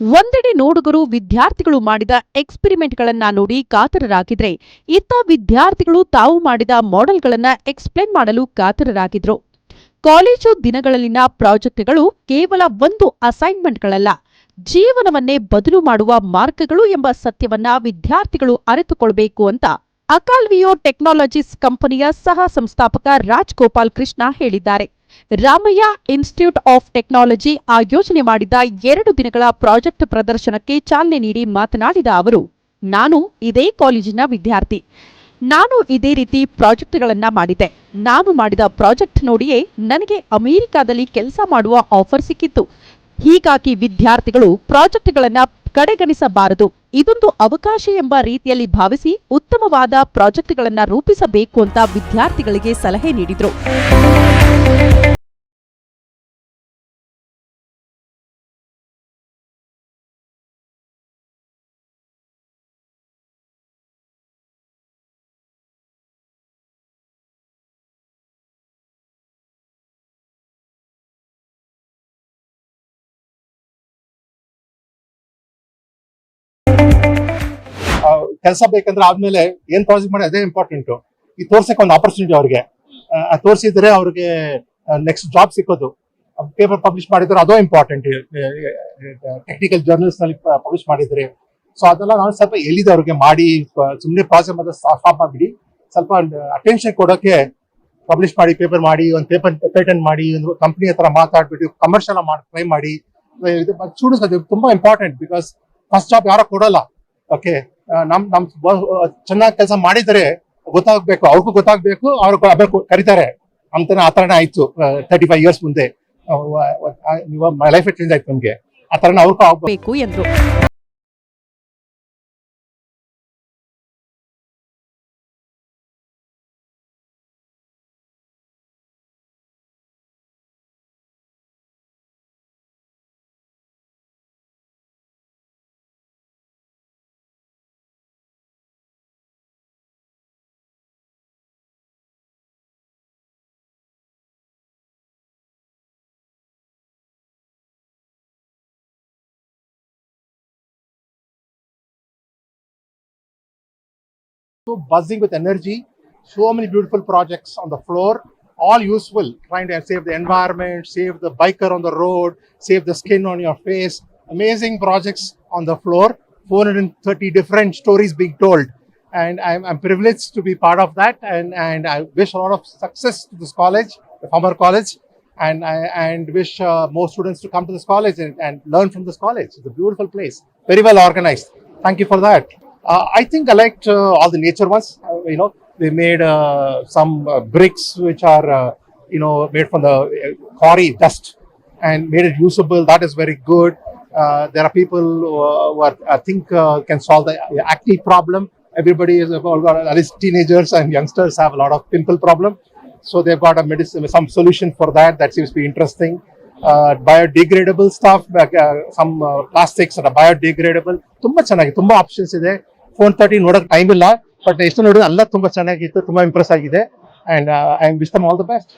ಒಂದೆಡೆ ನೋಡುಗರು ವಿದ್ಯಾರ್ಥಿಗಳು ಮಾಡಿದ ಎಕ್ಸ್ಪೆರಿಮೆಂಟ್ಗಳನ್ನ ನೋಡಿ ಕಾತರರಾಗಿದ್ರೆ ಇತ್ತ ವಿದ್ಯಾರ್ಥಿಗಳು ತಾವು ಮಾಡಿದ ಮಾಡೆಲ್ಗಳನ್ನ ಎಕ್ಸ್ಪ್ಲೇನ್ ಮಾಡಲು ಕಾತರರಾಗಿದ್ರು. ಕಾಲೇಜು ದಿನಗಳಲ್ಲಿನ ಪ್ರಾಜೆಕ್ಟ್ಗಳು ಕೇವಲ ಒಂದು ಅಸೈನ್ಮೆಂಟ್ಗಳಲ್ಲ, ಜೀವನವನ್ನೇ ಬದಲು ಮಾಡುವ ಮಾರ್ಗಗಳು ಎಂಬ ಸತ್ಯವನ್ನ ವಿದ್ಯಾರ್ಥಿಗಳು ಅರಿತುಕೊಳ್ಬೇಕು ಅಂತ ಅಕಾಲ್ವಿಯೋ ಟೆಕ್ನಾಲಜೀಸ್ ಕಂಪನಿಯ ಸಹ ಸಂಸ್ಥಾಪಕ ರಾಜ್ ಗೋಪಾಲ್ ಕೃಷ್ಣ ಹೇಳಿದ್ದಾರೆ. ರಾಮಯ್ಯ ಇನ್ಸ್ಟಿಟ್ಯೂಟ್ ಆಫ್ ಟೆಕ್ನಾಲಜಿ ಆಯೋಜನೆ ಮಾಡಿದ ಎರಡು ದಿನಗಳ ಪ್ರಾಜೆಕ್ಟ್ ಪ್ರದರ್ಶನಕ್ಕೆ ಚಾಲನೆ ನೀಡಿ ಮಾತನಾಡಿದ ಅವರು, ನಾನು ಇದೇ ಕಾಲೇಜಿನ ವಿದ್ಯಾರ್ಥಿ. ನಾನು ಇದೇ ರೀತಿ ಪ್ರಾಜೆಕ್ಟ್ಗಳನ್ನು ಮಾಡಿದೆ ನಾನು ಮಾಡಿದ ಪ್ರಾಜೆಕ್ಟ್ ನೋಡಿಯೇ ನನಗೆ ಅಮೆರಿಕಾದಲ್ಲಿ ಕೆಲಸ ಮಾಡುವ ಆಫರ್ ಸಿಕ್ಕಿತ್ತು. ಹೀಗಾಗಿ ವಿದ್ಯಾರ್ಥಿಗಳು ಪ್ರಾಜೆಕ್ಟ್ಗಳನ್ನು ಕಡೆಗಣಿಸಬಾರದು. ಇದೊಂದು ಅವಕಾಶ ಎಂಬ ರೀತಿಯಲ್ಲಿ ಭಾವಿಸಿ ಉತ್ತಮವಾದ ಪ್ರಾಜೆಕ್ಟ್ಗಳನ್ನು ರೂಪಿಸಬೇಕು ಅಂತ ವಿದ್ಯಾರ್ಥಿಗಳಿಗೆ ಸಲಹೆ ನೀಡಿದ್ರು. ಕೆಲಸ ಬೇಕಂದ್ರೆ ಆದ್ಮೇಲೆ ಏನ್ ಪ್ರಾಜೆಕ್ಟ್ ಮಾಡಿ ಅದೇ ಇಂಪಾರ್ಟೆಂಟ್ ಈ ತೋರ್ಸಕ್ ಒಂದು ಆಪರ್ಚುನಿಟಿ ಅವ್ರಿಗೆ. ತೋರಿಸಿದ್ರೆ ಅವ್ರಿಗೆ ನೆಕ್ಸ್ಟ್ ಜಾಬ್ ಸಿಕ್ಕೋದು. ಪೇಪರ್ ಪಬ್ಲಿಷ್ ಮಾಡಿದ್ರೆ ಅದೋ ಇಂಪಾರ್ಟೆಂಟ್ ಟೆಕ್ನಿಕಲ್ ಜರ್ನಲ್ಸ್ನಲ್ಲಿ ಪಬ್ಲಿಷ್ ಮಾಡಿದ್ರೆ. ಸೊ ಅದೆಲ್ಲ ನಾನು ಸ್ವಲ್ಪ ಎಲ್ಲಿದೆ ಅವ್ರಿಗೆ ಮಾಡಿ ಸುಮ್ಮನೆ ಪ್ರಾಜೆಕ್ಟ್ ಮತ್ತೆ ಸ್ಟಾಪ್ ಮಾಡಿಬಿಡಿ. ಸ್ವಲ್ಪ ಅಟೆನ್ಷನ್ ಕೊಡೋಕೆ ಪಬ್ಲಿಷ್ ಮಾಡಿ ಪೇಪರ್ ಮಾಡಿ, ಒಂದು ಪೇಪರ್ ಪೇಟೆಂಟ್ ಮಾಡಿ, ಒಂದು ಕಂಪ್ನಿ ಹತ್ರ ಮಾತಾಡ್ಬಿಟ್ಟು ಕಮರ್ಷಿಯಲ್ ಮಾಡಿ ಟ್ರೈ ಮಾಡಿ. ಸ್ಟೂಡೆಂಟ್ಸ್ ಅದು ತುಂಬಾ ಇಂಪಾರ್ಟೆಂಟ್ ಬಿಕಾಸ್ ಫಸ್ಟ್ ಜಾಬ್ ಯಾರೋ ಕೊಡಲ್ಲ. ಓಕೆ ನಮ್ ನಮ್ ಚೆನ್ನಾಗಿ ಕೆಲಸ ಮಾಡಿದರೆ ಗೊತ್ತಾಗ್ಬೇಕು, ಅವ್ರಿಗೂ ಗೊತ್ತಾಗ್ಬೇಕು, ಅವ್ರು ಕರೀತಾರೆ. ಅಂತಾನೆ ಆ ಥರನೇ ಆಯ್ತು ತರ್ಟಿ ಫೈವ್ ಇಯರ್ಸ್ ಮುಂದೆ. ಲೈಫ್ ಚೇಂಜ್ ಆಯ್ತು ನಮ್ಗೆ. ಆ ಥರನೇ ಅವ್ರಿಗೂ ಆಗ್ಬೇಕು ಎಂದ್ರು. So buzzing with energy. So many beautiful projects on the floor, all useful, trying to save the environment, save the biker on the road, save the skin on your face. Amazing projects on the floor, 430 different stories being told. And I'm, I'm privileged to be part of that. And, and I wish a lot of success to this college, the former college. And I and wish uh, more students to come to this college and, and learn from this college. It's a beautiful place, very well organized. Thank you for that. Uh, I think I liked uh, all the nature ones. Uh, you know, they made uh, some uh, bricks which are, uh, you know, made from the uh, quarry dust and made it usable. That is very good. Uh, there are people who, uh, who are, I think uh, can solve the acne problem. Everybody is all at least teenagers and youngsters have a lot of pimple problem. So they've got a medicine, some solution for that. That seems to be interesting. Uh, biodegradable stuff, like, uh, some uh, plastics that are biodegradable. ತುಂಬಾ ಚೆನ್ನಾಗಿ ತುಂಬಾ options ಇದೆ phone thirty ನೋಡೋಕೆ time ಇಲ್ಲ but ಎಷ್ಟು ನೋಡಿದ್ರೆ ಎಲ್ಲ ತುಂಬಾ ಚೆನ್ನಾಗಿತ್ತು, ತುಂಬಾ ಇಂಪ್ರೆಸ್ ಆಗಿದೆ and I am wish them all the best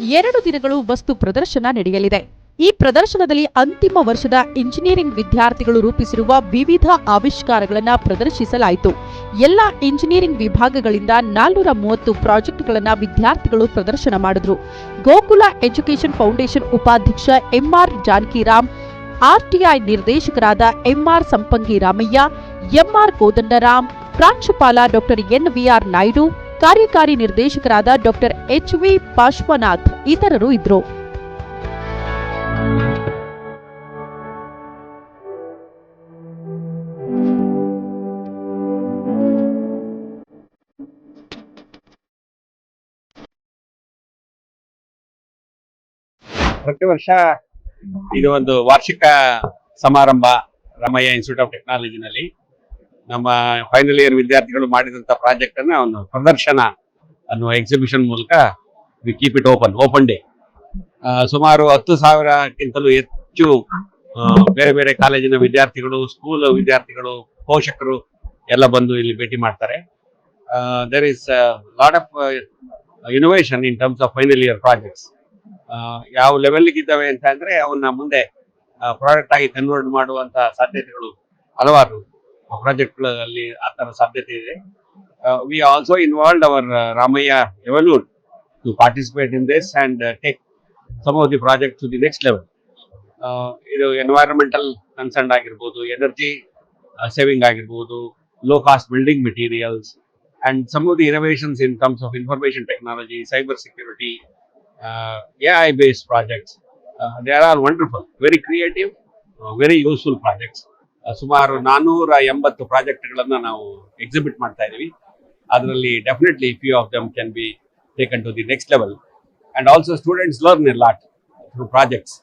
ಎರಡು ದಿನಗಳು ವಸ್ತು ಪ್ರದರ್ಶನ ನಡೆಯಲಿದೆ. ಈ ಪ್ರದರ್ಶನದಲ್ಲಿ ಅಂತಿಮ ವರ್ಷದ ಇಂಜಿನಿಯರಿಂಗ್ ವಿದ್ಯಾರ್ಥಿಗಳು ರೂಪಿಸಿರುವ ವಿವಿಧ ಆವಿಷ್ಕಾರಗಳನ್ನು ಪ್ರದರ್ಶಿಸಲಾಯಿತು. ಎಲ್ಲ ಇಂಜಿನಿಯರಿಂಗ್ ವಿಭಾಗಗಳಿಂದ ನಾಲ್ನೂರ ಮೂವತ್ತು ಪ್ರಾಜೆಕ್ಟ್ಗಳನ್ನು ವಿದ್ಯಾರ್ಥಿಗಳು ಪ್ರದರ್ಶನ ಮಾಡಿದ್ರು. ಗೋಕುಲ ಎಜುಕೇಷನ್ ಫೌಂಡೇಶನ್ ಉಪಾಧ್ಯಕ್ಷ ಎಂಆರ್ ಜಾನಕಿರಾಮ್ ಆರ್ಟಿಐ ನಿರ್ದೇಶಕರಾದ M R Sampangi Ramaiah, M R Kodandaram ಪ್ರಾಂಶುಪಾಲ ಡಾಕ್ಟರ್ ಎನ್ ವಿಆರ್ ನಾಯ್ಡು ಕಾರ್ಯಕಾರಿ ನಿರ್ದೇಶಕರಾದ ಡಾಕ್ಟರ್ ಎಚ್ ವಿ ಪಾರ್ಶ್ವನಾಥ್ ಇತರರು ಇದ್ರು ಪ್ರತಿ ವರ್ಷ ಇದು ಒಂದು ವಾರ್ಷಿಕ ಸಮಾರಂಭ ರಾಮಯ್ಯ ಇನ್ಸ್ಟಿಟ್ಯೂಟ್ ಆಫ್ ಟೆಕ್ನಾಲಜಿನಲ್ಲಿ ನಮ್ಮ ಫೈನಲ್ ಇಯರ್ ವಿದ್ಯಾರ್ಥಿಗಳು ಮಾಡಿದಂತ ಪ್ರಾಜೆಕ್ಟ್ ಅನ್ನ ಒಂದು ಪ್ರದರ್ಶನ ಅನ್ನುವ ಎಕ್ಸಿಬಿಷನ್ ಮೂಲಕ we keep it open open day ಸುಮಾರು ಹತ್ತು ಸಾವಿರಕ್ಕಿಂತಲೂ ಹೆಚ್ಚು ಬೇರೆ ಬೇರೆ ಕಾಲೇಜಿನ ವಿದ್ಯಾರ್ಥಿಗಳು ಸ್ಕೂಲ್ ವಿದ್ಯಾರ್ಥಿಗಳು, ಪೋಷಕರು ಎಲ್ಲ ಬಂದು ಇಲ್ಲಿ ಭೇಟಿ ಮಾಡ್ತಾರೆ. There is lot of innovation in terms of final year projects ಯಾವ ಲೆವೆಲ್ ಇದ್ದಾವೆ ಅಂತ ಅಂದ್ರೆ ಅವನ್ನ ಮುಂದೆ ಪ್ರಾಡಕ್ಟ್ ಆಗಿ ಕನ್ವರ್ಟ್ ಮಾಡುವಂತ ಸಾಧ್ಯತೆಗಳು ಹಲವಾರು ಪ್ರಾಜೆಕ್ಟ್ಗಳಲ್ಲಿ ಆ ತರ ಸಾಧ್ಯತೆ ಇದೆ. We also involve our Ramaiah Evolute to participate in this and take some of the project to the next level ಇದು ಎನ್ವೈರನ್ಮೆಂಟಲ್ ಕನ್ಸರ್ನ್ ಆಗಿರ್ಬೋದು ಎನರ್ಜಿ ಸೇವಿಂಗ್ ಆಗಿರ್ಬೋದು low cost building materials and some of the innovations in terms of information technology cyber security A I based projects they are are wonderful very creative very useful projects. Uh, ಸುಮಾರು ನಾನ್ನೂರ ಎಂಬತ್ತು ಪ್ರಾಜೆಕ್ಟ್ಗಳನ್ನ ನಾವು exhibit ಮಾಡ್ತಾ ಇದೀವಿ ಅದರಲ್ಲಿ definitely few of them can be taken to the next level and also students learn a lot through projects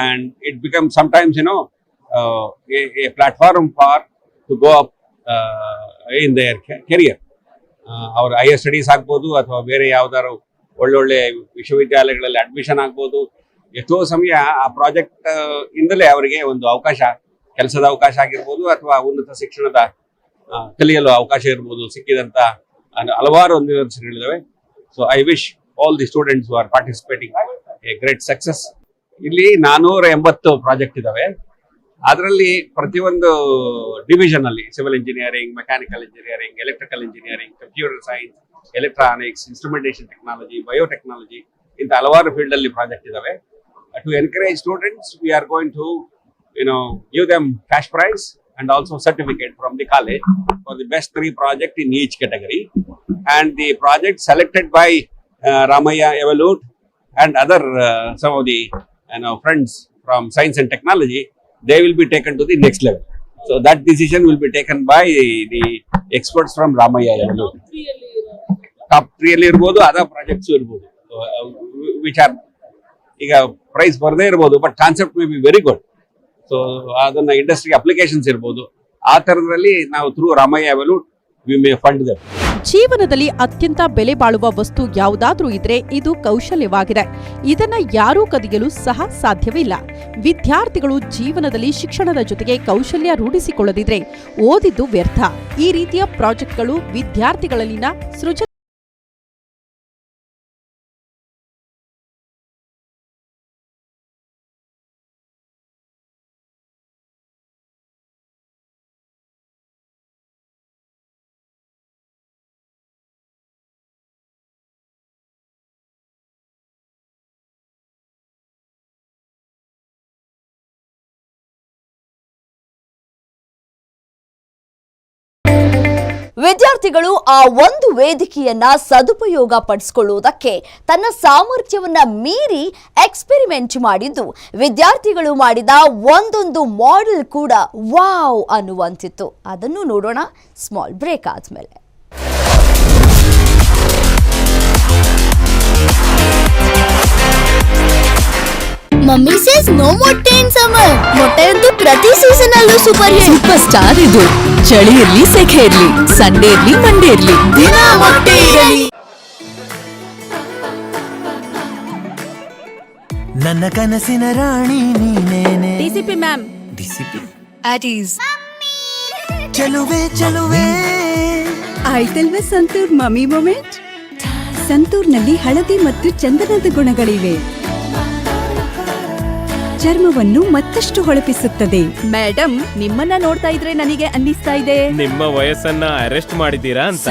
and it become sometimes you know a platform for to go up in their career ಅವ್ರ higher studies ಆಗ್ಬೋದು ಅಥವಾ ಬೇರೆ ಯಾವ್ದಾದ್ರು ಒಳ್ಳೊಳ್ಳೆ ವಿಶ್ವವಿದ್ಯಾಲಯಗಳಲ್ಲಿ admission ಆಗ್ಬೋದು. ಎಷ್ಟೋ ಸಮಯ ಆ ಪ್ರಾಜೆಕ್ಟ್ ಇಂದಲೇ ಅವರಿಗೆ ಒಂದು ಅವಕಾಶ ಕೆಲಸದ ಅವಕಾಶ ಆಗಿರ್ಬೋದು ಅಥವಾ ಉನ್ನತ ಶಿಕ್ಷಣದ ಕಲಿಯಲು ಅವಕಾಶ ಇರ್ಬೋದು, ಸಿಕ್ಕಿದಂತ ಹಲವಾರು ನಿದರ್ಶನಗಳಿದಾವೆ so I wish all the students are participating a great success ಇಲ್ಲಿ ನಾನೂರ ಎಂಬತ್ತು ಪ್ರಾಜೆಕ್ಟ್ ಇದಾವೆ ಅದರಲ್ಲಿ ಪ್ರತಿಯೊಂದು ಡಿವಿಷನ್ ಅಲ್ಲಿ civil engineering mechanical engineering electrical engineering computer science electronics instrumentation technology biotechnology ಇಂಥ ಹಲವಾರು ಫೀಲ್ಡ್ ಅಲ್ಲಿ ಪ್ರಾಜೆಕ್ಟ್ ಇದಾವೆ to encourage students we are going to you know give them cash prize and also certificate from the college for the best three project in each category and the project selected by uh, Ramaya Evolute and other uh, some of the you know friends from science and technology they will be taken to the next level so that decision will be taken by the experts from Ramaya Evolute top three ಅಲ್ಲಿ ಇರ್ಬೋದು other projects ಇರ್ಬೋದು which are ಈಗ prize ಬರದೇ ಇರ್ಬೋದು but concept may be very good so ಅದನ್ನ ಇಂಡಸ್ಟ್ರಿಗೆ applications ಇರ್ಬೋದು. ಆ ತರದಲ್ಲಿ ನಾವು ಥ್ರೂ ರಾಮಯ್ಯ ಅವರು ವಿ ಮೇ ಫಂಡ್ ಜೀವನದಲ್ಲಿ ಅತ್ಯಂತ ಬೆಲೆ ಬಾಳುವ ವಸ್ತು ಯಾವುದಾದ್ರೂ ಇದ್ರೆ ಇದು ಕೌಶಲ್ಯವಾಗಿದೆ. ಇದನ್ನ ಯಾರೂ ಕದಿಯಲು ಸಹ ಸಾಧ್ಯವಿಲ್ಲ. ವಿದ್ಯಾರ್ಥಿಗಳು ಜೀವನದಲ್ಲಿ ಶಿಕ್ಷಣದ ಜೊತೆಗೆ ಕೌಶಲ್ಯ ರೂಢಿಸಿಕೊಳ್ಳದಿದ್ರೆ ಓದಿದ್ದು ವ್ಯರ್ಥ. ಈ ರೀತಿಯ ಪ್ರಾಜೆಕ್ಟ್ಗಳು ವಿದ್ಯಾರ್ಥಿಗಳಲ್ಲಿನ ಸೃಜ ವಿದ್ಯಾರ್ಥಿಗಳು ಆ ಒಂದು ವೇದಿಕೆಯನ್ನ ಸದುಪಯೋಗ ಪಡಿಸಿಕೊಳ್ಳುವುದಕ್ಕೆ ತನ್ನ ಸಾಮರ್ಥ್ಯವನ್ನ ಮೀರಿ ಎಕ್ಸ್ಪೆರಿಮೆಂಟ್ ಮಾಡಿದ್ದು. ವಿದ್ಯಾರ್ಥಿಗಳು ಮಾಡಿದ ಒಂದೊಂದು ಮಾಡೆಲ್ ಕೂಡ ವಾವ್ ಅನ್ನುವಂತಿತ್ತು. ಅದನ್ನು ನೋಡೋಣ. ಸ್ಮಾಲ್ ಬ್ರೇಕ್ ಆದ್ಮೇಲೆ. ಮಮ್ಮಿ ಸೇಸ್ ನೋ ಮೊಟ್ಟೆ ಇನ್ ಸಮರ್ ಮೊಟ್ಟೆ ಅಂತೂ ಪ್ರತಿ ಸೀಸನ್ ಅಲ್ಲೂ ಸೂಪರ್ ಹಿಟ್ ಸೂಪರ್ ಸ್ಟಾರ್ ಇದು. ಚಳಿ ಇರ್ಲಿ ಸೆಖೆ ಇರ್ಲಿ ಸಂಡೇ ಇರ್ಲಿ ಮಂಡೇ ಇರ್ಲಿ. ದಿನ ಮೊಟ್ಟೆ ಇರಲಿ ನನ್ನ ಕನಸಿನ ರಾಣಿ ನೀನೇನೆ? DCP ma'am DCP at is ಚಲುವೆ ಚಲುವೆ. ಆಯ್ತಲ್ವ ಸಂತೂರ್ ಮಮ್ಮಿ ಮೊಮೆಂಟ್ ಸಂತೂರ್ನಲ್ಲಿ ಹಳದಿ ಮತ್ತು ಚಂದನದ ಗುಣಗಳಿವೆ. ಚರ್ಮವನ್ನು ಮತ್ತಷ್ಟು ಹೊಳಪಿಸುತ್ತದೆ. ಮೇಡಮ್ ನಿಮ್ಮನ್ನ ನೋಡ್ತಾ ಇದ್ರೆ ನನಗೆ ಅನ್ನಿಸ್ತಾ ಇದೆ. ನಿಮ್ಮ ವಯಸ್ಸನ್ನ ಅರೆಸ್ಟ್ ಮಾಡಿದ್ದೀರಾ ಅಂತ.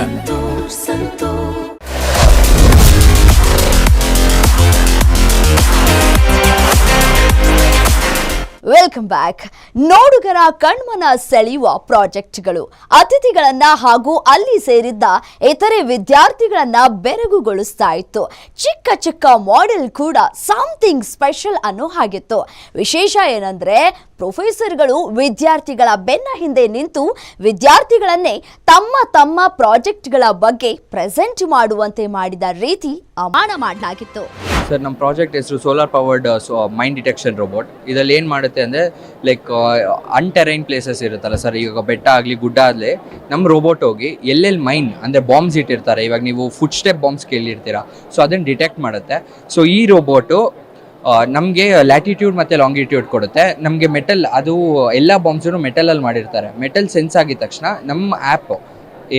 ವೆಲ್ಕಮ್ ಬ್ಯಾಕ್ ನೋಡುಗರ ಕಣ್ಮನ ಸೆಳೆಯುವ ಪ್ರಾಜೆಕ್ಟ್ಗಳು, ಅತಿಥಿಗಳನ್ನ ಹಾಗೂ ಅಲ್ಲಿ ಸೇರಿದ್ದ ಇತರೆ ವಿದ್ಯಾರ್ಥಿಗಳನ್ನ ಬೆರಗುಗೊಳಿಸ್ತಾ ಇತ್ತು. ಚಿಕ್ಕ ಚಿಕ್ಕ ಮಾಡೆಲ್ ಕೂಡ ಸಮಥಿಂಗ್ ಸ್ಪೆಷಲ್ ಅನ್ನೋ ಹಾಗಿತ್ತು. ವಿಶೇಷ ಏನಂದ್ರೆ ಪ್ರೊಫೆಸರ್ಗಳು ವಿದ್ಯಾರ್ಥಿಗಳ ಬೆನ್ನ ಹಿಂದೆ ನಿಂತು ವಿದ್ಯಾರ್ಥಿಗಳನ್ನೇ ತಮ್ಮ ತಮ್ಮ ಪ್ರಾಜೆಕ್ಟ್ಗಳ ಬಗ್ಗೆ ಪ್ರೆಸೆಂಟ್ ಮಾಡುವಂತೆ ಮಾಡಿದ ರೀತಿ ಅಮಾನ ಮಾಡಲಾಗಿತ್ತು. ಸರ್ ನಮ್ಮ ಪ್ರಾಜೆಕ್ಟ್ ಹೆಸರು solar powered so mind detection robot ಇದರಲ್ಲಿ ಏನು ಮಾಡುತ್ತೆ ಅಂದರೆ ಲೈಕ್ ಅನ್ಟೆರೈನ್ ಪ್ಲೇಸಸ್ ಇರುತ್ತಲ್ಲ ಸರ್, ಈಗ ಬೆಟ್ಟ ಆಗಲಿ, ಗುಡ್ಡ ಆಗಲಿ ನಮ್ಮ ರೋಬೋಟ್ ಹೋಗಿ ಎಲ್ಲೆಲ್ಲಿ ಮೈನ್ ಅಂದರೆ ಬಾಂಬ್ಸ್ ಇಟ್ಟಿರ್ತಾರೆ. ಇವಾಗ ನೀವು ಫುಡ್ ಸ್ಟೆಪ್ ಬಾಂಬ್ಸ್ ಕೇಳಿರ್ತೀರಾ. ಸೊ ಅದನ್ನು ಡಿಟೆಕ್ಟ್ ಮಾಡುತ್ತೆ. ಸೊ ಈ ರೋಬೋಟು ನಮಗೆ ಲ್ಯಾಟಿಟ್ಯೂಡ್ ಮತ್ತು ಲಾಂಗಿಟ್ಯೂಡ್ ಕೊಡುತ್ತೆ. ನಮಗೆ ಮೆಟಲ್ ಅದು, ಎಲ್ಲ ಬಾಂಬ್ಸನ್ನು ಮೆಟಲಲ್ಲಿ ಮಾಡಿರ್ತಾರೆ. ಮೆಟಲ್ ಸೆನ್ಸ್ ಆಗಿದ ತಕ್ಷಣ ನಮ್ಮ ಆ್ಯಪ್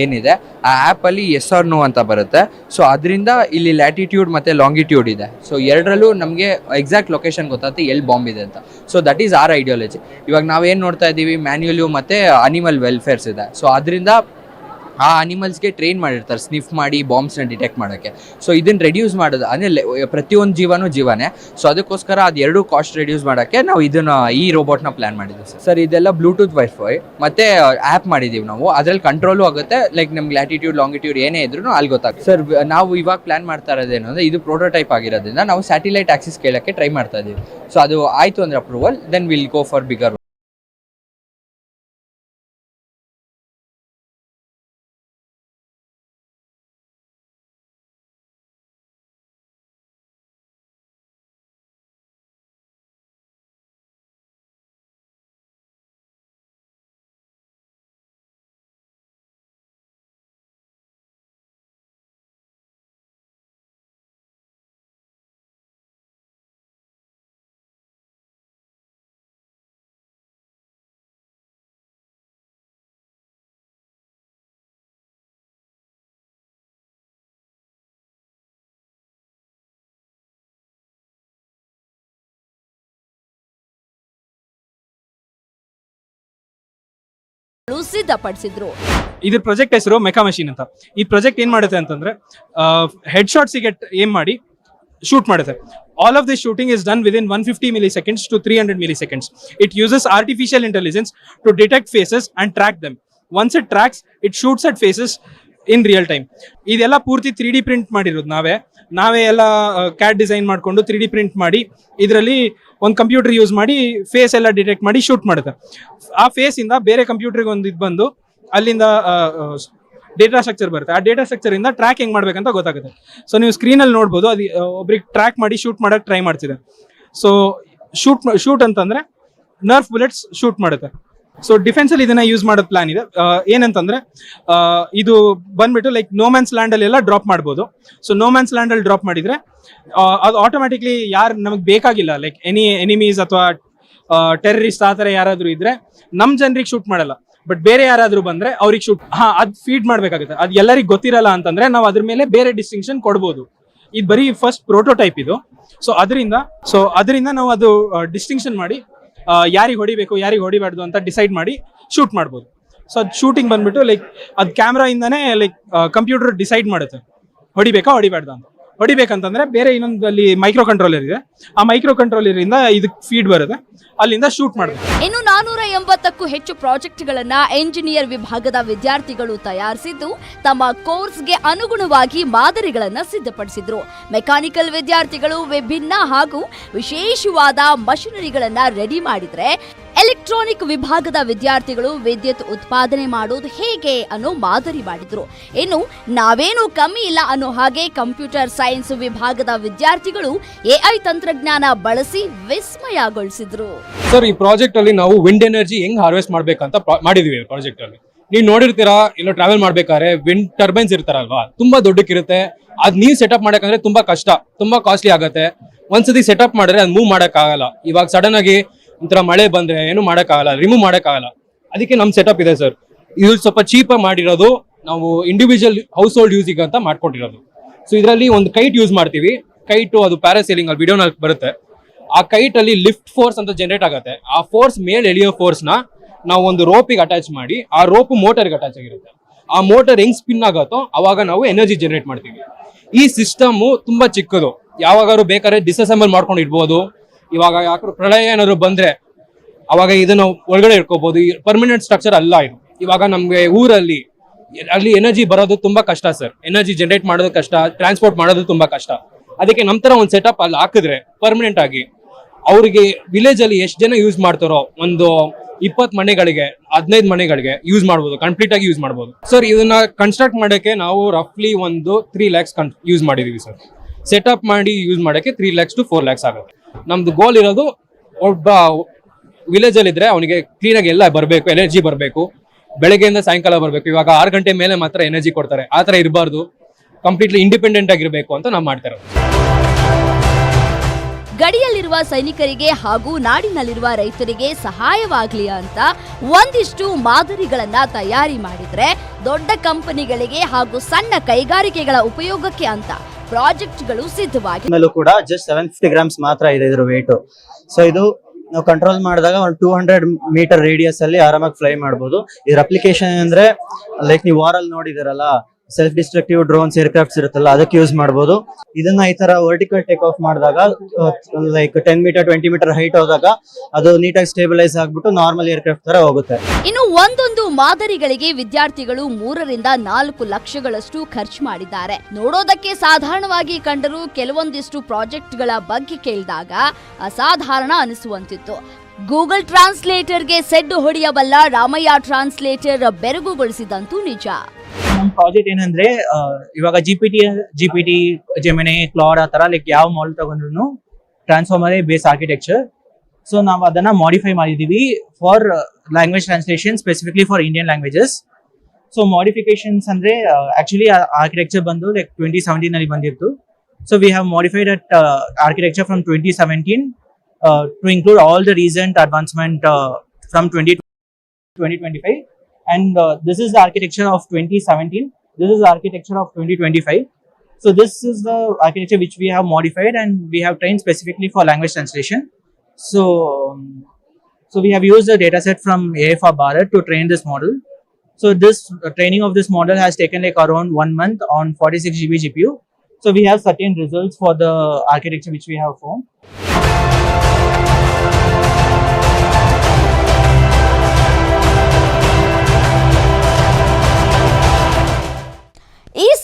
ಏನಿದೆ, ಆ ಆ್ಯಪಲ್ಲಿ ಎಸ್ ಆರ್ ನೋ ಅಂತ ಬರುತ್ತೆ. ಸೊ ಅದರಿಂದ ಇಲ್ಲಿ ಲ್ಯಾಟಿಟ್ಯೂಡ್ ಮತ್ತು ಲಾಂಗಿಟ್ಯೂಡ್ ಇದೆ. ಸೊ ಎರಡರಲ್ಲೂ ನಮಗೆ ಎಕ್ಸಾಕ್ಟ್ ಲೊಕೇಶನ್ ಗೊತ್ತಾಗುತ್ತೆ ಎಲ್ಲಿ ಬಾಂಬ್ ಇದೆ ಅಂತ. So that is our ideology ಇವಾಗ ನಾವೇನು ನೋಡ್ತಾ ಇದ್ದೀವಿ? ಮ್ಯಾನ್ಯುಯಲು ಮತ್ತು ಅನಿಮಲ್ ವೆಲ್ಫೇರ್ಸ್ ಇದೆ. ಸೊ ಅದರಿಂದ ಆ ಅನಿಮಲ್ಸ್ಗೆ ಟ್ರೈನ್ ಮಾಡಿರ್ತಾರೆ ಸ್ನಿಫ್ ಮಾಡಿ ಬಾಂಬ್ಸ್ನ ಡಿಟೆಕ್ಟ್ ಮಾಡೋಕ್ಕೆ ಸೊ ಇದನ್ನು ರೆಡ್ಯೂಸ್ ಮಾಡೋದು ಅಂದರೆ ಪ್ರತಿಯೊಂದು ಜೀವನೂ ಜೀವನೇ. ಸೊ ಅದಕ್ಕೋಸ್ಕರ ಅದು ಎರಡು ಕಾಸ್ಟ್ ರೆಡ್ಯೂಸ್ ಮಾಡೋಕ್ಕೆ ನಾವು ಇದನ್ನು ಈ ರೋಬೋಟ್ನ ಪ್ಲ್ಯಾನ್ ಮಾಡಿದ್ದೀವಿ ಸರ್. ಸರ್ ಇದೆಲ್ಲ ಬ್ಲೂಟೂತ್ ವೈಫೈ ಮತ್ತು ಆ್ಯಪ್ ಮಾಡಿದ್ದೀವಿ ನಾವು. ಅದರಲ್ಲಿ ಕಂಟ್ರೋಲು ಆಗುತ್ತೆ ಲೈಕ್ ನಮ್ಗೆ ಲ್ಯಾಟಿಟ್ಯೂಡ್ ಲಾಂಗಿಟ್ಯೂಡ್ ಏನೇ ಇದ್ರೂ ಅಲ್ಲಿ ಗೊತ್ತಾಗುತ್ತೆ. ಸರ್ ನಾವು ಇವಾಗ ಪ್ಲ್ಯಾನ್ ಮಾಡ್ತಾ ಇರೋದೇನು ಅಂದರೆ ಇದು ಪ್ರೋಟೋಟೈಪ್ ಆಗಿರೋದ್ರಿಂದ ನಾವು ಸ್ಯಾಟಿಲೈಟ್ ಆಕ್ಸಿಸ್ ಕೇಳೋಕ್ಕೆ ಟ್ರೈ ಮಾಡ್ತಾ ಇದ್ದೀವಿ ಸೊ ಅದು ಆಯಿತು ಅಂದರೆ approval then will go for bigger ಸಿದ್ಧಪಡಿಸಿದ್ರು. ಇದ್ರ ಪ್ರಾಜೆಕ್ಟ್ ಹೆಸರು ಮೆಕಾ ಮಷೀನ್ ಅಂತ. ಈ ಪ್ರಾಜೆಕ್ಟ್ ಏನ್ ಮಾಡುತ್ತೆ ಅಂತಂದ್ರೆ ಹೆಡ್ ಶಾಟ್ಸಿಗೆ ಏನ್ ಮಾಡಿ ಶೂಟ್ ಮಾಡುತ್ತೆ. All of this shooting is done within one fifty milliseconds to three hundred milliseconds it uses artificial intelligence to detect faces and track them once it tracks it shoots at faces in real time ಇದೆಲ್ಲ ಪೂರ್ತಿ three D print ಮಾಡಿರೋದು ನಾವೇ. ನಾವೇ ಎಲ್ಲ CAD design ಮಾಡಿಕೊಂಡು three D print ಮಾಡಿ, ಇದರಲ್ಲಿ ಒಂದು ಕಂಪ್ಯೂಟರ್ ಯೂಸ್ ಮಾಡಿ ಫೇಸ್ ಎಲ್ಲ ಡಿಟೆಕ್ಟ್ ಮಾಡಿ ಶೂಟ್ ಮಾಡುತ್ತೆ. ಆ ಫೇಸ್ ಇಂದ ಬೇರೆ ಕಂಪ್ಯೂಟರ್ಗೆ ಒಂದು ಇದು ಬಂದು ಅಲ್ಲಿಂದ ಡೇಟಾ ಸ್ಟ್ರಕ್ಚರ್ ಬರುತ್ತೆ. ಆ ಡೇಟಾ ಸ್ಟ್ರಕ್ಚರ್ ಇಂದ ಟ್ರ್ಯಾಕ್ ಹೆಂಗ್ ಮಾಡ್ಬೇಕಂತ ಗೊತ್ತಾಗುತ್ತೆ. ಸೊ ನೀವು ಸ್ಕ್ರೀನ್ ಅಲ್ಲಿ ನೋಡ್ಬೋದು, ಅದು ಒಬ್ರಿಗೆ ಟ್ರ್ಯಾಕ್ ಮಾಡಿ ಶೂಟ್ ಮಾಡೋಕೆ ಟ್ರೈ ಮಾಡ್ತಿದೆ ಸೊ ಶೂಟ್ ಶೂಟ್ ಅಂತಂದ್ರೆ ನರ್ಫ್ ಬುಲೆಟ್ಸ್ ಶೂಟ್ ಮಾಡುತ್ತೆ. ಸೊ ಡಿಫೆನ್ಸ್ ಅಲ್ಲಿ ಇದನ್ನ ಯೂಸ್ ಮಾಡೋದು ಪ್ಲಾನ್ ಇದೆ. ಏನಂತಂದ್ರೆ ಇದು ಬಂದ್ಬಿಟ್ಟು ಲೈಕ್ ನೋಮ್ಯಾನ್ಸ್ ಲ್ಯಾಂಡ್ ಅಲ್ಲಿ ಎಲ್ಲ ಡ್ರಾಪ್ ಮಾಡ್ಬೋದು. ಸೊ ನೋಮ್ಯಾನ್ಸ್ ಲ್ಯಾಂಡ್ ಅಲ್ಲಿ ಡ್ರಾಪ್ ಮಾಡಿದ್ರೆ ಅದು ಆಟೋಮೆಟಿಕ್ಲಿ ಯಾರು ನಮಗೆ ಬೇಕಾಗಿಲ್ಲ ಲೈಕ್ ಎನಿ ಎನಿಮೀಸ್ ಅಥವಾ ಟೆರರಿಸ್ಟ್ ಆ ಥರ ಯಾರಾದರೂ ಇದ್ರೆ, ನಮ್ ಜನರಿಗೆ ಶೂಟ್ ಮಾಡಲ್ಲ. ಬಟ್ ಬೇರೆ ಯಾರಾದರೂ ಬಂದ್ರೆ, ಅವ್ರಿಗೆ ಶೂಟ್ ಹಾ, ಅದ್ ಫೀಡ್ ಮಾಡಬೇಕಾಗುತ್ತೆ. ಅದು ಎಲ್ಲರಿಗೂ ಗೊತ್ತಿರಲ್ಲ ಅಂತಂದ್ರೆ, ನಾವು ಅದ್ರ ಮೇಲೆ ಬೇರೆ ಡಿಸ್ಟಿಂಕ್ಷನ್ ಕೊಡ್ಬೋದು. ಇದು ಬರೀ ಫಸ್ಟ್ ಪ್ರೋಟೋಟೈಪ್ ಇದು. ಸೊ ಅದರಿಂದ ಸೊ ಅದರಿಂದ ನಾವು ಅದು ಡಿಸ್ಟಿಂಕ್ಷನ್ ಮಾಡಿ ಯಾರಿಗೆ ಹೊಡಿಬೇಕು, ಯಾರಿಗೆ ಹೊಡಿಬಾರ್ದು ಅಂತ ಡಿಸೈಡ್ ಮಾಡಿ ಶೂಟ್ ಮಾಡ್ಬೋದು. ಸೊ ಅದು ಶೂಟಿಂಗ್ ಬಂದ್ಬಿಟ್ಟು ಲೈಕ್ ಅದು ಕ್ಯಾಮ್ರಾ ಇಂದಾನೆ ಲೈಕ್ ಕಂಪ್ಯೂಟರ್ ಡಿಸೈಡ್ ಮಾಡುತ್ತೆ. ಹೊಡಿಬೇಕಾ, ಹೊಡಿಬಾರ್ದು ಅಂತ. ಹೊಡಿಬೇಕಂತಂದ್ರೆ ಬೇರೆ ಇನ್ನೊಂದು ಅಲ್ಲಿ ಮೈಕ್ರೋ ಕಂಟ್ರೋಲರ್ ಇದೆ. ಆ ಮೈಕ್ರೋ ಕಂಟ್ರೋಲರ್ ಇಂದ ಇದಕ್ಕೆ ಫೀಡ್ ಬರುತ್ತೆ. ಅಲ್ಲಿಂದ ಶೂಟ್ ಮಾಡಬೇಕು ನಾನೂರ ಎಂಬತ್ತಕ್ಕೂ ಹೆಚ್ಚು ಪ್ರಾಜೆಕ್ಟ್ಗಳನ್ನ ಎಂಜಿನಿಯರ್ ವಿಭಾಗದ ವಿದ್ಯಾರ್ಥಿಗಳು ತಯಾರಿಸಿದ್ದು, ತಮ್ಮ ಕೋರ್ಸ್ಗೆ ಅನುಗುಣವಾಗಿ ಮಾದರಿಗಳನ್ನು ಸಿದ್ಧಪಡಿಸಿದ್ರು. ಮೆಕ್ಯಾನಿಕಲ್ ವಿದ್ಯಾರ್ಥಿಗಳು ವಿಭಿನ್ನ ಹಾಗೂ ವಿಶೇಷವಾದ ಮಷಿನರಿಗಳನ್ನ ರೆಡಿ ಮಾಡಿದ್ರೆ ಎಲೆಕ್ಟ್ರಾನಿಕ್ ವಿಭಾಗದ ವಿದ್ಯಾರ್ಥಿಗಳು ವಿದ್ಯುತ್ ಉತ್ಪಾದನೆ ಮಾಡೋದು ಹೇಗೆ ಅನ್ನೋ ಮಾದರಿ ಮಾಡಿದ್ರು. ಇನ್ನು ನಾವೇನು ಕಮ್ಮಿ ಇಲ್ಲ ಅನ್ನೋ ಹಾಗೆ ಕಂಪ್ಯೂಟರ್ ಸೈನ್ಸ್ ವಿಭಾಗದ ವಿದ್ಯಾರ್ಥಿಗಳು ಎಐ ತಂತ್ರಜ್ಞಾನ ಬಳಸಿ ವಿಸ್ಮಯಗೊಳಿಸಿದ್ರು. ಸರ್, ಈ ಪ್ರಾಜೆಕ್ಟ್ ಅಲ್ಲಿ ನಾವು ವಿಂಡ್ ಎನರ್ಜಿ ಹೆಂಗ್ ಹಾರ್ವೆಸ್ಟ್ ಮಾಡ್ಬೇಕಂತ ಮಾಡಿದೀವಿ ಪ್ರಾಜೆಕ್ಟ್ ಅಲ್ಲಿ ನೀವು ನೋಡಿರ್ತೀರಾ, ಇಲ್ಲ ಟ್ರಾವೆಲ್ ಮಾಡ್ಬೇಕಾದ್ರೆ ವಿಂಡ್ ಟರ್ಬೈನ್ಸ್ ಇರ್ತಾರಲ್ವಾ, ತುಂಬಾ ದೊಡ್ಡಕ್ಕಿರುತ್ತೆ. ಅದ್ ನೀವು ಸೆಟಪ್ ಮಾಡಕ್ಕಂದ್ರೆ ತುಂಬಾ ಕಷ್ಟ, ತುಂಬಾ ಕಾಸ್ಟ್ಲಿ ಆಗುತ್ತೆ. ಒಂದ್ಸತಿ ಸೆಟಪ್ ಮಾಡಿದ್ರೆ ಅದ್ ಮೂವ್ ಮಾಡಕ್ ಆಗಲ್ಲ ಇವಾಗ ಸಡನ್ ಆಗಿ ಒಂಥರ ಮಳೆ ಬಂದ್ರೆ ಏನು ಮಾಡೋಕ್ಕಾಗಲ್ಲ ರಿಮೂವ್ ಮಾಡಕ್ ಆಗಲ್ಲ ಅದಕ್ಕೆ ನಮ್ಮ ಸೆಟಪ್ ಇದೆ ಸರ್ ಇದು ಸ್ವಲ್ಪ ಚೀಪಾಗಿ ಮಾಡಿರೋದು. ನಾವು ಇಂಡಿವಿಜುವಲ್ ಹೌಸ್ ಹೋಲ್ಡ್ ಯೂಸಿಗೆ ಅಂತ ಮಾಡ್ಕೊಂಡಿರೋದು. ಸೊ ಇದರಲ್ಲಿ ಒಂದು ಕೈಟ್ ಯೂಸ್ ಮಾಡ್ತೀವಿ. ಕೈಟು ಅದು ಪ್ಯಾರಾಸೇಲಿಂಗ್ ಅಲ್ಲಿ ವಿಡಿಯೋನಲ್ಲಿ ಬರುತ್ತೆ. ಆ ಕೈಟ್ ಅಲ್ಲಿ ಲಿಫ್ಟ್ ಫೋರ್ಸ್ ಅಂತ ಜನರೇಟ್ ಆಗುತ್ತೆ. ಆ ಫೋರ್ಸ್ ಮೇಲೆ ಎಳೆಯೋ ಫೋರ್ಸ್ನ ನಾವು ಒಂದು ರೋಪಿಗೆ ಅಟ್ಯಾಚ್ ಮಾಡಿ, ಆ ರೋಪ್ ಮೋಟರ್ಗೆ ಅಟ್ಯಾಚ್ ಆಗಿರುತ್ತೆ. ಆ ಮೋಟರ್ ಹೆಂಗ್ ಸ್ಪಿನ್ ಆಗುತ್ತೋ, ಅವಾಗ ನಾವು ಎನರ್ಜಿ ಜನರೇಟ್ ಮಾಡ್ತೀವಿ. ಈ ಸಿಸ್ಟಮ್ ತುಂಬಾ ಚಿಕ್ಕದು. ಯಾವಾಗಾದ್ರು ಬೇಕಾದ್ರೆ ಡಿಸಸೆಂಬಲ್ ಮಾಡ್ಕೊಂಡು ಇಡ್ಬೋದು ಇವಾಗ ಯಾಕಂದ್ರೆ ಪ್ರಳಯ ಏನಾದ್ರು ಬಂದ್ರೆ ಅವಾಗ ಇದನ್ನ ಒಳಗಡೆ ಇಟ್ಕೋಬಹುದು ಪರ್ಮನೆಂಟ್ ಸ್ಟ್ರಕ್ಚರ್ ಅಲ್ಲ ಇದು. ಇವಾಗ ನಮ್ಗೆ ಊರಲ್ಲಿ ಅಲ್ಲಿ ಎನರ್ಜಿ ಬರೋದು ತುಂಬಾ ಕಷ್ಟ ಸರ್. ಎನರ್ಜಿ ಜನರೇಟ್ ಮಾಡೋದು ಕಷ್ಟ ಟ್ರಾನ್ಸ್ಪೋರ್ಟ್ ಮಾಡೋದು ತುಂಬಾ ಕಷ್ಟ. ಅದಕ್ಕೆ ನಮ್ ತರ ಒಂದು ಸೆಟಪ್ ಅಲ್ಲಿ ಹಾಕಿದ್ರೆ ಪರ್ಮನೆಂಟ್ ಆಗಿ ಅವ್ರಿಗೆ ವಿಲೇಜ್ ಅಲ್ಲಿ ಎಷ್ಟು ಜನ ಯೂಸ್ ಮಾಡ್ತಾರೋ ಒಂದು ಇಪ್ಪತ್ ಮನೆಗಳಿಗೆ, ಹದಿನೈದು ಮನೆಗಳಿಗೆ ಯೂಸ್ ಮಾಡ್ಬೋದು ಕಂಪ್ಲೀಟ್ ಆಗಿ ಯೂಸ್ ಮಾಡ್ಬೋದು. ಸರ್ ಇದನ್ನ ಕನ್ಸ್ಟ್ರಕ್ಟ್ ಮಾಡೋಕೆ ನಾವು ರಫ್ಲಿ ಒಂದು ತ್ರೀ ಲ್ಯಾಕ್ಸ್ ಯೂಸ್ ಮಾಡಿದೀವಿ ಸರ್ ಸೆಟಪ್ ಮಾಡಿ ಯೂಸ್ ಮಾಡೋಕ್ಕೆ three lakhs to four lakhs ಆಗುತ್ತೆ. ನಮ್ದು ಗೋಲ್ ಇರೋದು ಒಬ್ಬ ವಿಲೇಜ್ ಅಲ್ಲಿ ಇದ್ರೆ ಅವನಿಗೆ ಕ್ಲೀನ್ ಆಗಿ ಎಲ್ಲ ಬರಬೇಕು ಎನರ್ಜಿ ಬರಬೇಕು. ಬೆಳಗ್ಗೆಯಿಂದ ಸಾಯಂಕಾಲ ಬರಬೇಕು. ಇವಾಗ ಆರು ಗಂಟೆ ಮೇಲೆ ಮಾತ್ರ ಎನರ್ಜಿ ಕೊಡ್ತಾರೆ. ಆ ಥರ ಇರಬಾರ್ದು. ಕಂಪ್ಲೀಟ್ಲಿ ಇಂಡಿಪೆಂಡೆಂಟ್ ಆಗಿರಬೇಕು ಅಂತ ನಾವು ಮಾಡ್ತಾ ಗಡಿಯಲ್ಲಿರುವ ಸೈನಿಕರಿಗೆ ಹಾಗೂ ನಾಡಿನಲ್ಲಿರುವ ರೈತರಿಗೆ ಸಹಾಯವಾಗಲಿ ಅಂತ ಒಂದಿಷ್ಟು ಮಾದರಿಗಳನ್ನ ತಯಾರಿ ಮಾಡಿದ್ರೆ ದೊಡ್ಡ ಕಂಪನಿಗಳಿಗೆ ಹಾಗೂ ಸಣ್ಣ ಕೈಗಾರಿಕೆಗಳ ಉಪಯೋಗಕ್ಕೆ ಅಂತ ಪ್ರಾಜೆಕ್ಟ್ಗಳು ಸಿದ್ಧವಾಗಿವೆ. ಮೇಲೂ ಕೂಡ ಜಸ್ಟ್ ಸೆವೆನ್ ಫಿಫ್ಟಿ ಗ್ರಾಮ್ಸ್ ಮಾತ್ರ ಇದೆ ಇದ್ರ ವೇಟ್ ಸೊ ಇದು ನಾವು ಕಂಟ್ರೋಲ್ ಮಾಡಿದಾಗ ಒಂದು ಟೂ ಹಂಡ್ರೆಡ್ ಮೀಟರ್ ರೇಡಿಯಸ್ ಅಲ್ಲಿ ಆರಾಮಾಗಿ ಫ್ಲೈ ಮಾಡಬಹುದು ಇದ್ರ ಅಪ್ಲಿಕೇಶನ್ ಅಂದ್ರೆ ಲೈಕ್ ನೀವು ವಾರಲ್ಲಿ ನೋಡಿದಿರಲ್ಲ ಸೆಲ್ಫ್ ಡಿಸ್ಟ್ರಕ್ಟಿವ್ ಡ್ರೋನ್ಸ್ ಏರ್ಕ್ರಾಫ್ಟ್ಸ್ ಇರುತ್ತಲ್ಲ, ಅದಕ್ಕೆ ಯೂಸ್ ಮಾಡಬಹುದು ಇದನ್ನ ಈ ತರ ವರ್ಟಿಕಲ್ ಟೇಕ್ ಆಫ್ ಮಾಡಿದಾಗ like ten metre twenty metre height ಹೋದಾಗ, ಅದು ನೀಟಾಗಿ ಸ್ಟೇಬಿಲೈಸ್ ಆಗ್ಬಿಟ್ಟು ನಾರ್ಮಲ್ ಏರ್ಕ್ರಾಫ್ಟ್ ತರ ಹೋಗುತ್ತೆ. ಇನ್ನು ಒಂದೊಂದು ಮಾದರಿಗಳಿಗೆ ವಿದ್ಯಾರ್ಥಿಗಳು ಮೂರರಿಂದ ನಾಲ್ಕು ಲಕ್ಷಗಳಷ್ಟು ಖರ್ಚು ಮಾಡಿದ್ದಾರೆ. ನೋಡೋದಕ್ಕೆ ಸಾಧಾರಣವಾಗಿ ಕಂಡರೂ ಕೆಲವೊಂದಿಷ್ಟು ಪ್ರಾಜೆಕ್ಟ್ಗಳ ಬಗ್ಗೆ ಕೇಳಿದಾಗ ಅಸಾಧಾರಣ ಅನಿಸುವಂತಿತ್ತು. ಗೂಗಲ್ ಟ್ರಾನ್ಸ್ಲೇಟರ್ಗೆ ಸೆಡ್ಡು ಹೊಡೆಯಬಲ್ಲ ರಾಮಯ್ಯ ಟ್ರಾನ್ಸ್ಲೇಟರ್ ಬೆರಗುಗೊಳಿಸಿದಂತೂ ನಿಜ. ನಮ್ಮ ಪ್ರಾಜೆಕ್ಟ್ ಏನಂದ್ರೆ ಇವಾಗ G P T G P T Gemini Claude ಆ ತರ ಲೈಕ್ ಯಾವ ಮಾಲ್ ತಗೊಂಡ್ರು ಟ್ರಾನ್ಸ್ಫಾರ್ಮರ್ ಬೇಸ್ ಆರ್ಕಿಟೆಕ್ಚರ್ ಸೊ ನಾವು ಅದನ್ನ ಮಾಡಿಫೈ ಮಾಡಿದೀವಿ for language translation specifically for Indian languages so modifications ಅಂದ್ರೆ ಆಕ್ಚುಲಿ ಆರ್ಕಿಟೆಕ್ಚರ್ ಬಂದು ಲೈಕ್ ಟ್ವೆಂಟಿ ಸೆವೆಂಟೀನ್ ಅಲ್ಲಿ ಬಂದಿತ್ತು so we have modified at architecture from twenty seventeen to include all the recent advancement from twenty 2025 and uh, this is the architecture of 2017 this is the architecture of 2025 so this is the architecture which we have modified and we have trained specifically for language translation. So um, so we have used the dataset from AFR Bharat to train this model. So this uh, training of this model has taken like around one month on 46 GB GPU so we have certain results for the architecture which we have formed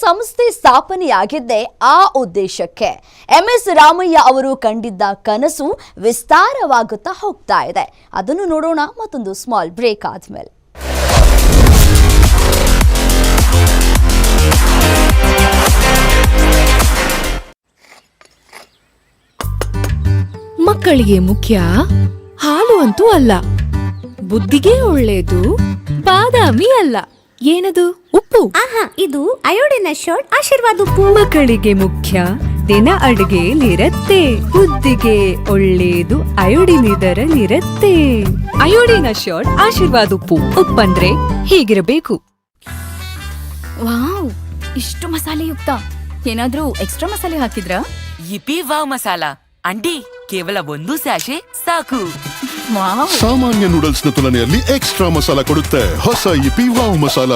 ಸಂಸ್ಥೆ ಸ್ಥಾಪನೆಯಾಗಿದ್ದೆ ಆ ಉದ್ದೇಶಕ್ಕೆ. M. S. Ramaiah ಅವರು ಕಂಡಿದ್ದ ಕನಸು ವಿಸ್ತಾರವಾಗುತ್ತಾ ಹೋಗ್ತಾ ಇದೆ. ಅದನ್ನು ನೋಡೋಣ, ಮತ್ತೊಂದು ಸ್ಮಾಲ್ ಬ್ರೇಕ್ ಆದ್ಮೇಲೆ. ಮಕ್ಕಳಿಗೆ ಮುಖ್ಯ, ಹಾಲು ಅಂತೂ ಅಲ್ಲ. ಬುದ್ಧಿಗೆ ಒಳ್ಳೇದು ಬಾದಾಮಿ ಅಲ್ಲ. ಏನದು? ಉಪ್ಪು? ಆಹಾ ಇದು ಅಯೋಡಿನ ಶಾರ್ಟ್ ಆಶೀರ್ವಾದ ಉಪ್ಪು. ಮಕ್ಕಳಿಗೆ ಮುಖ್ಯ ದಿನ ಅಡುಗೆಯಲ್ಲಿರತ್ತೆ ಬುದ್ಧಿಗೆ ಒಳ್ಳೇದು ಅಯೋಡಿನ್ ಇದರಲ್ಲಿರತ್ತೆ ಅಯೋಡಿನ ಶಾರ್ಟ್ ಆಶೀರ್ವಾದ ಉಪ್ಪು. ಉಪ್ಪಂದ್ರೆ ಹೀಗಿರಬೇಕು. ವಾವ್ ಇಷ್ಟು ಮಸಾಲೆಯುಕ್ತ. ಏನಾದ್ರೂ ಎಕ್ಸ್ಟ್ರಾ ಮಸಾಲೆ ಹಾಕಿದ್ರಾ? EP wow masala. ಅಂಡಿ ಕೇವಲ ಒಂದು ಸ್ಯಾಶೆ ಸಾಕು. ಸಾಮಾನ್ಯ ನೂಡಲ್ಸ್ನ ತುಲನೆಯಲ್ಲಿ ಎಕ್ಸ್ಟ್ರಾ ಮಸಾಲ ಕೊಡುತ್ತೆ. ಹೊಸ EP wow masala.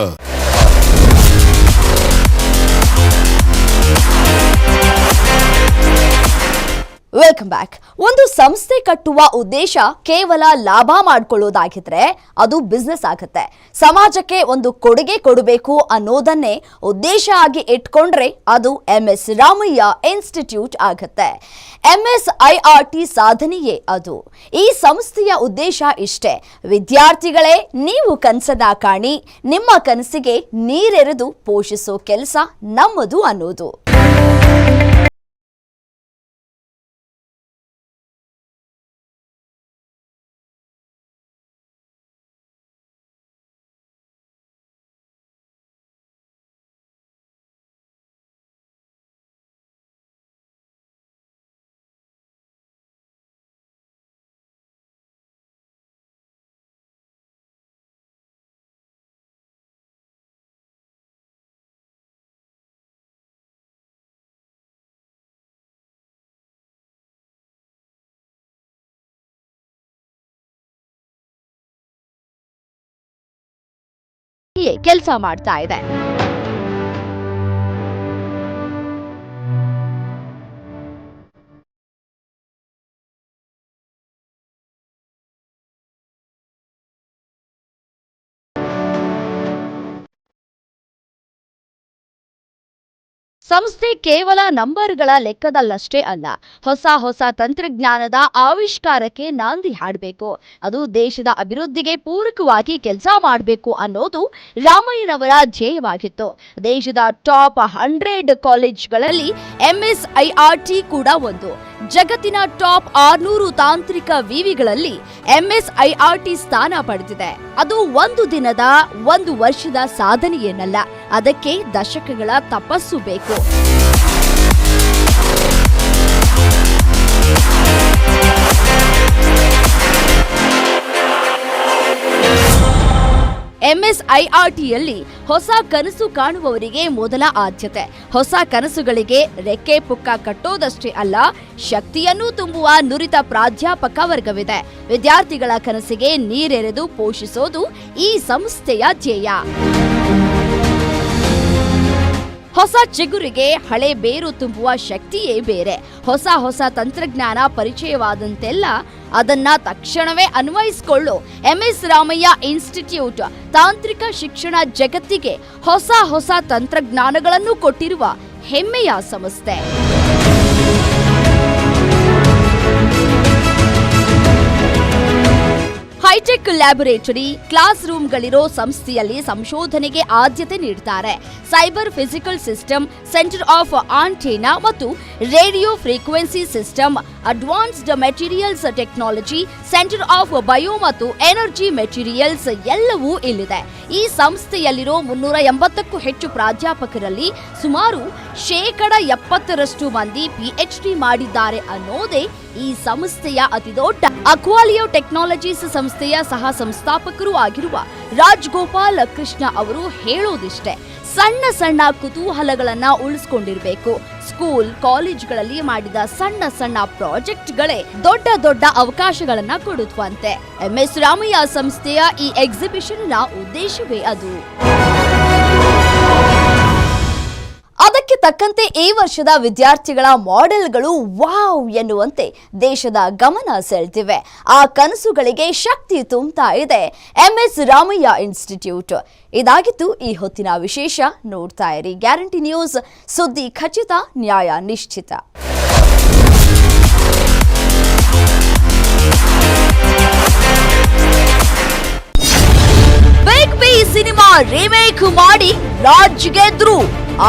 Welcome back ಒಂದು ಸಂಸ್ಥೆ ಕಟ್ಟುವ ಉದ್ದೇಶ ಕೇವಲ ಲಾಭ ಮಾಡಿಕೊಳ್ಳೋದಾಗಿದ್ರೆ ಅದು ಬಿಸ್ನೆಸ್ ಆಗುತ್ತೆ. ಸಮಾಜಕ್ಕೆ ಒಂದು ಕೊಡುಗೆ ಕೊಡಬೇಕು ಅನ್ನೋದನ್ನೇ ಉದ್ದೇಶ ಆಗಿ ಇಟ್ಕೊಂಡ್ರೆ ಅದು ಎಂ ಎಸ್ ರಾಮಯ್ಯ ಇನ್ಸ್ಟಿಟ್ಯೂಟ್ ಆಗುತ್ತೆ. M S I R T ಸಾಧನೆಯೇ ಅದು. ಈ ಸಂಸ್ಥೆಯ ಉದ್ದೇಶ ಇಷ್ಟೇ. ವಿದ್ಯಾರ್ಥಿಗಳೇ, ನೀವು ಕನಸದ ಕಾಣಿ, ನಿಮ್ಮ ಕನಸಿಗೆ ನೀರೆರೆದು ಪೋಷಿಸೋ ಕೆಲಸ ನಮ್ಮದು ಅನ್ನೋದು. ಕೆಲಸ ಮಾಡ್ತಾ ಇದೆ. ಸಂಸ್ಥೆ ಕೇವಲ ನಂಬರ್ಗಳ ಲೆಕ್ಕದಲ್ಲಷ್ಟೇ ಅಲ್ಲ, ಹೊಸ ಹೊಸ ತಂತ್ರಜ್ಞಾನದ ಆವಿಷ್ಕಾರಕ್ಕೆ ನಾಂದಿ ಹಾಡಬೇಕು. ಅದು ದೇಶದ ಅಭಿವೃದ್ಧಿಗೆ ಪೂರಕವಾಗಿ ಕೆಲಸ ಮಾಡಬೇಕು ಅನ್ನೋದು ರಾಮಯ್ಯನವರ ಧ್ಯೇಯವಾಗಿತ್ತು. ದೇಶದ ಟಾಪ್ ಹಂಡ್ರೆಡ್ ಕಾಲೇಜ್ಗಳಲ್ಲಿ ಎಂಎಸ್ಐಆರ್ಟಿ ಕೂಡ ಒಂದು. ಜಗತ್ತಿನ ಟಾಪ್ ಆರ್ನೂರು ತಾಂತ್ರಿಕ ವಿವಿಗಳಲ್ಲಿ ಎಂಎಸ್ಐಆರ್ಟಿ ಸ್ಥಾನ ಪಡೆದಿದೆ. ಅದು ಒಂದು ದಿನದ, ಒಂದು ವರ್ಷದ ಸಾಧನೆಯೇನಲ್ಲ, ಅದಕ್ಕೆ ದಶಕಗಳ ತಪಸ್ಸು ಬೇಕು. ಎಂಎಸ್ಐಆರ್ಟಿಯಲ್ಲಿ ಹೊಸ ಕನಸು ಕಾಣುವವರಿಗೆ ಮೊದಲ ಆದ್ಯತೆ. ಹೊಸ ಕನಸುಗಳಿಗೆ ರೆಕ್ಕೆ ಪುಕ್ಕ ಕಟ್ಟೋದಷ್ಟೇ ಅಲ್ಲ, ಶಕ್ತಿಯನ್ನು ತುಂಬುವ ನುರಿತ ಪ್ರಾಧ್ಯಾಪಕ ವರ್ಗವಿದೆ. ವಿದ್ಯಾರ್ಥಿಗಳ ಕನಸಿಗೆ ನೀರೆರೆದು ಪೋಷಿಸೋದು ಈ ಸಂಸ್ಥೆಯ ಧ್ಯೇಯ. ಹೊಸ ಚಿಗುರಿಗೆ ಹಳೆ ಬೇರು ತುಂಬುವ ಶಕ್ತಿಯೇ ಬೇರೆ. ಹೊಸ ಹೊಸ ತಂತ್ರಜ್ಞಾನ ಪರಿಚಯವಾದಂತೆಲ್ಲ ಅದನ್ನ ತಕ್ಷಣವೇ ಅನ್ವಯಿಸಿಕೊಳ್ಳು. ಎಂಎಸ್ ರಾಮಯ್ಯ ಇನ್ಸ್ಟಿಟ್ಯೂಟ್ ತಾಂತ್ರಿಕ ಶಿಕ್ಷಣ ಜಗತ್ತಿಗೆ ಹೊಸ ಹೊಸ ತಂತ್ರಜ್ಞಾನಗಳನ್ನು ಕೊಟ್ಟಿರುವ ಹೆಮ್ಮೆಯ ಸಂಸ್ಥೆ. ಹೈಟೆಕ್ ಲ್ಯಾಬೊರೇಟರಿ ಕ್ಲಾಸ್ ರೂಮ್ಗಳಿರೋ ಸಂಸ್ಥೆಯಲ್ಲಿ ಸಂಶೋಧನೆಗೆ ಆದ್ಯತೆ ನೀಡುತ್ತಾರೆ cyber physical system, centre of antenna ಮತ್ತು radio frequency system, advanced materials technology, centre of bio ಮತ್ತು ಎನರ್ಜಿ ಮೆಟೀರಿಯಲ್ಸ್ ಎಲ್ಲವೂ ಇಲ್ಲಿದೆ. ಈ ಸಂಸ್ಥೆಯಲ್ಲಿರೋ ಮುನ್ನೂರ ಎಂಬತ್ತಕ್ಕೂ ಹೆಚ್ಚು ಪ್ರಾಧ್ಯಾಪಕರಲ್ಲಿ ಸುಮಾರು ಶೇಕಡ ಎಪ್ಪತ್ತರಷ್ಟು ಮಂದಿ ಪಿಎಚ್ಡಿ ಮಾಡಿದ್ದಾರೆ ಅನ್ನೋದೇ ಈ ಸಂಸ್ಥೆಯ ಅತಿದೊಡ್ಡ ಅಕ್ವಾಲಿಯೋ ಟೆಕ್ನಾಲಜೀಸ್ ಸಂಸ್ಥೆಯ ಸಹ ಸಂಸ್ಥಾಪಕರು ಆಗಿರುವ ರಾಜ್ಗೋಪಾಲ್ ಕೃಷ್ಣ ಅವರು ಹೇಳೋದಿಷ್ಟೇ, ಸಣ್ಣ ಸಣ್ಣ ಕುತೂಹಲಗಳನ್ನ ಉಳಿಸ್ಕೊಂಡಿರ್ಬೇಕು. ಸ್ಕೂಲ್, ಕಾಲೇಜ್ಗಳಲ್ಲಿ ಮಾಡಿದ ಸಣ್ಣ ಸಣ್ಣ ಪ್ರಾಜೆಕ್ಟ್ಗಳೇ ದೊಡ್ಡ ದೊಡ್ಡ ಅವಕಾಶಗಳನ್ನ ಕೊಡುತ್ತಂತೆ ಎಂಎಸ್ ರಾಮಯ್ಯ ಸಂಸ್ಥೆಯ ಈ ಎಕ್ಸಿಬಿಷನ್ನ ಉದ್ದೇಶವೇ ಅದು. ತಕ್ಕಂತೆ ಈ ವರ್ಷದ ವಿದ್ಯಾರ್ಥಿಗಳ ಮಾಡೆಲ್ಗಳು ವಾವ್ ಎನ್ನುವಂತೆ ದೇಶದ ಗಮನ ಸೆಳೆದಿವೆ. ಆ ಕನಸುಗಳಿಗೆ ಶಕ್ತಿ ತುಂಬುತ್ತಾ ಇದೆ. M S Ramaiah institute. ಇದಾಗಿತ್ತು ಈ ಹೊತ್ತಿನ ವಿಶೇಷ ನೋಡ್ತಾ ಇರಿ. ಗ್ಯಾರಂಟಿ ನ್ಯೂಸ್ ಸುದ್ದಿ ಖಚಿತ, ನ್ಯಾಯ ನಿಶ್ಚಿತ. ಸಿನಿಮಾ ರಿಮೇಕ್ ಮಾಡಿ ರಾಜ್ ಗೆದ್ರು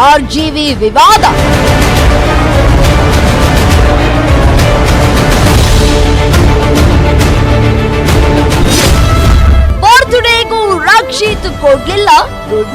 ಆರ್ ಜಿವಿ ವಿವಾದ. ಬರ್ತ್ಡೇಗೂ ರಕ್ಷಿತ್ ಕೊಡ್ಲಿಲ್ಲ